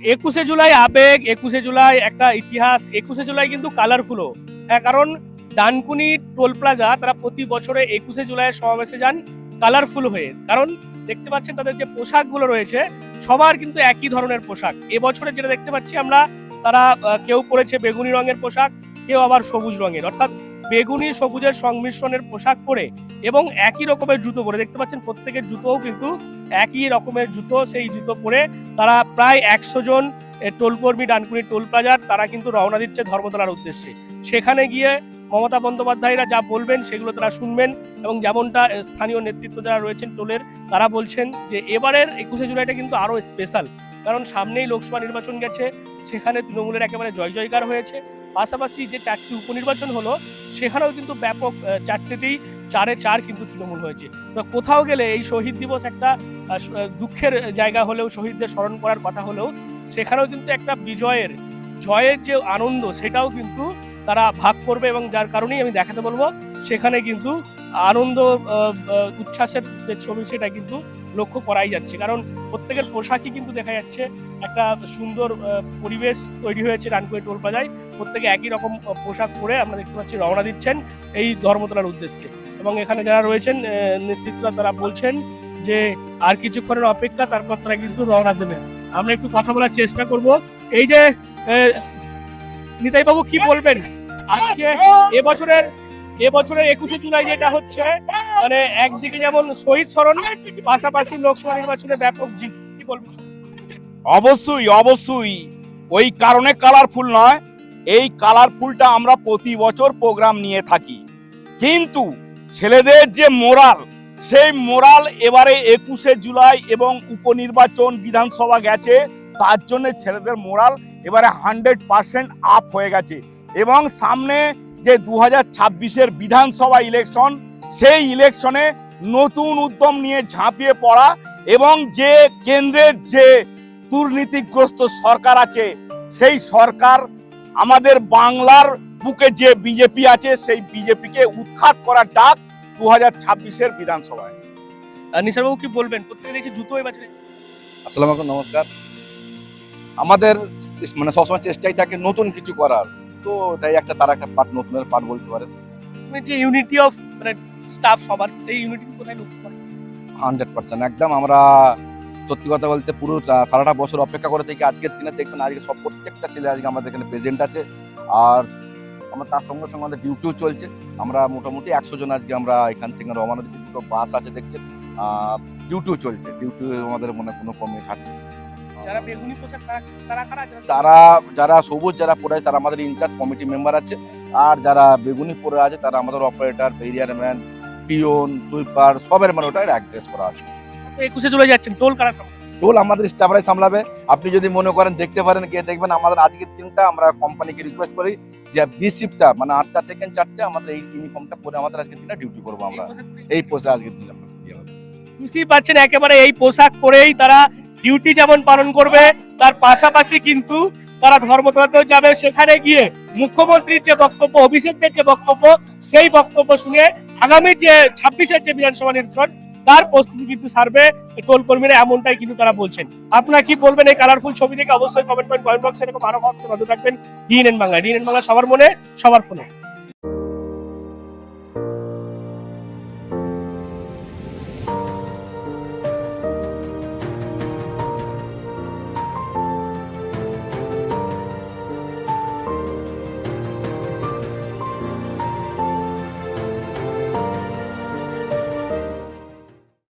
একুশে জুলাই আবেগ, একুশে জুলাই একটা ইতিহাস, একুশে জুলাই কিন্তু কালারফুলও হ্যাঁ কারণ ডানকুনি টোল প্লাজা, তারা প্রতি বছরে একুশে জুলাইয়ের সমাবেশে যান কালারফুল হয়ে। কারণ দেখতে পাচ্ছেন তাদের যে পোশাকগুলো রয়েছে, সবার কিন্তু একই ধরনের পোশাক। এবছরে যেটা দেখতে পাচ্ছি আমরা, তারা কেউ পরেছে বেগুনি রঙের পোশাক, কেউ আবার সবুজ রঙের। অর্থাৎ বেগুনি সবুজের সংমিশ্রণের পোশাক পরে এবং একই রকমের জুতো পরে। দেখতে পাচ্ছেন, প্রত্যেকের জুতোও কিন্তু একই রকমের জুতো, সেই জুতো পরে তারা প্রায় একশো জন টোলকর্মী, ডানকুনি টোল প্লাজার, তারা কিন্তু রওনা দিচ্ছে ধর্মতলার উদ্দেশ্যে। সেখানে গিয়ে মমতা বন্দ্যোপাধ্যায়রা যা বলবেন সেগুলো তারা শুনবেন এবং যেমনটা স্থানীয় নেতৃত্ব যারা রয়েছেন টোলের, তারা বলছেন যে, এবারের একুশে জুলাইটা কিন্তু আরও স্পেশাল কারণ সামনেই লোকসভা নির্বাচন গেছে, সেখানে তৃণমূলের একেবারে জয় জয়কার হয়েছে। পাশাপাশি যে চারটি উপনির্বাচন হলো, সেখানেও কিন্তু ব্যাপক চারটিতেই চারে চার কিন্তু তৃণমূল হয়েছে। তো কোথাও গেলে এই শহীদ দিবস একটা দুঃখের জায়গা হলেও, শহীদদের স্মরণ করার কথা হলেও, সেখানেও কিন্তু একটা বিজয়ের, জয়ের যে আনন্দ, সেটাও কিন্তু তারা ভাগ করবে এবং যার কারণেই আমি দেখাতে বলব, সেখানে কিন্তু আনন্দ উচ্ছ্বাসের যে ছবি সেটা কিন্তু লক্ষ্য করাই যাচ্ছে। কারণ প্রত্যেকের পোশাকই কিন্তু দেখা যাচ্ছে একটা সুন্দর পরিবেশ তৈরি হয়েছে রানকুয়ে টোল প্লাজায়। প্রত্যেকে একই রকম পোশাক পরে আমরা দেখতে পাচ্ছি রওনা দিচ্ছেন এই ধর্মতলার উদ্দেশ্যে। এবং এখানে যারা রয়েছেন আহ, নেতৃত্বরা তারা বলছেন যে আর কিছুক্ষণের অপেক্ষা তারপর তারা কিন্তু রওনা দেবে আমরা একটু কথা বলার চেষ্টা করব। এই যে নিতাই বাবু কি বলবেন? আজকে এবছরের এবছরের একুশে জুলাই যেটা হচ্ছে মানে একদিকে যেমন শহীদ স্মরণ, পাশাপাশি লোকসভা নির্বাচনে ব্যাপক জিত, কি অবশ্যই অবশ্যই। ওই কারণে কালারফুল নয়। এই কালারফুলটা আমরা প্রতি বছর প্রোগ্রাম নিয়ে থাকি। কিন্তু ছেলেদের যে মোরাল সেই মোরাল এবারে একুশে জুলাই এবং উপনির্বাচন বিধানসভা গেছে, তার জন্য ছেলেদের মোরাল এবারে হান্ড্রেড পার্সেন্ট আপ হয়ে গেছে। এবং সামনে যে দু হাজার ছাব্বিশের বিধানসভা ইলেকশন সেই ইলেকশনে নতুন উদ্যম নিয়ে ঝাঁপিয়ে পড়া এবং যে কেন্দ্রের যে দুর্নীতিগ্রস্ত সরকার আছে সেই সরকার আমাদের বাংলার বুকে যে বিজেপি আছে সেই বিজেপিকে উৎখাত করার ডাক দু হাজার ছাব্বিশের বিধানসভায়। নিশার বাবু কি বলবেন? প্রত্যেকে দেখছি জুতো এবছরে আসসালামু আলাইকুম নমস্কার। আমাদের মানে সবসময় চেষ্টাই থাকে নতুন কিছু করার। তো তাই একটা তার একটা পার্ট নতুনের পার্ট বলতে পারেন। মানে যে ইউনিটি অফ মানে স্টাফ সবার সেই ইউনিটি কোথায় লক্ষ্য করেন হান্ড্রেড পার্সেন্ট। একদম আমরা সত্যি কথা বলতে পুরো সারাটা বছর অপেক্ষা করে থেকে আজকের দিনে দেখবেন আজকে সব প্রত্যেকটা ছেলে আজকে আমাদের এখানে প্রেজেন্ট আছে। আর আমার তার সঙ্গে সঙ্গে আমাদের ডিউটিও চলছে। আমরা মোটামুটি একশো জন আজকে আমরা এখান থেকে রওনা দুটো বাস আছে দেখছেন। ডিউটিও চলছে। ডিউটি আমাদের মনে কোনো কমে ঘাটতি। যারা বেগুনি পোশাক তারা কারা যারা- তারা যারা সবুজ যারা পড়ে আছে তারা আমাদের ইনচার্জ কমিটি মেম্বার আছে। আর যারা বেগুনি পড়ে আছে তারা আমাদের অপারেটর বেরিয়ারম্যান পিওন সুইপার সবের মানে ওটা অ্যাড্রেস করা আছে। একুশে চলে যাচ্ছেন টোল কারা টোল আমাদের স্টাফরাই সামলাবে। আপনি যদি মনে করেন দেখতে পারেন কে দেখবেন আমাদের আজকের দিনটা আমরা কোম্পানিকে রিকোয়েস্ট করি যে বি শিফটটা মানে আটটা থেকে চারটে আমাদের এই ইউনিফর্মটা পরে আমাদের আজকের দিনটা ডিউটি করব আমরা। এই পোশাক আজকের দিন বুঝতেই পারছেন একেবারে এই পোশাক পরেই তারা ডিউটি যেমন পালন করবে, তার পাশাপাশি কিন্তু তারা ধর্মতলাতেও যাবে। সেখানে গিয়ে মুখ্যমন্ত্রীর যে বক্তব্য, অভিষেকদের যে বক্তব্য, সেই বক্তব্য শুনে আগামী যে ছাব্বিশের যে বিধানসভা নির্বাচন, তার প্রস্তুতি কিন্তু সারবে টোল কর্মীরা, এমনটাই কিন্তু তারা বলছেন। আপনারা কি বলবেন এই কালারফুল ছবি দেখে? অবশ্যই কমেন্ট করেন কমেন্ট বক্সে এরকম আরও ভাবতে নজর রাখবেন ডিএনএন বাংলা ডিএনএন বাংলা সবার মনে, সবার ফোনে।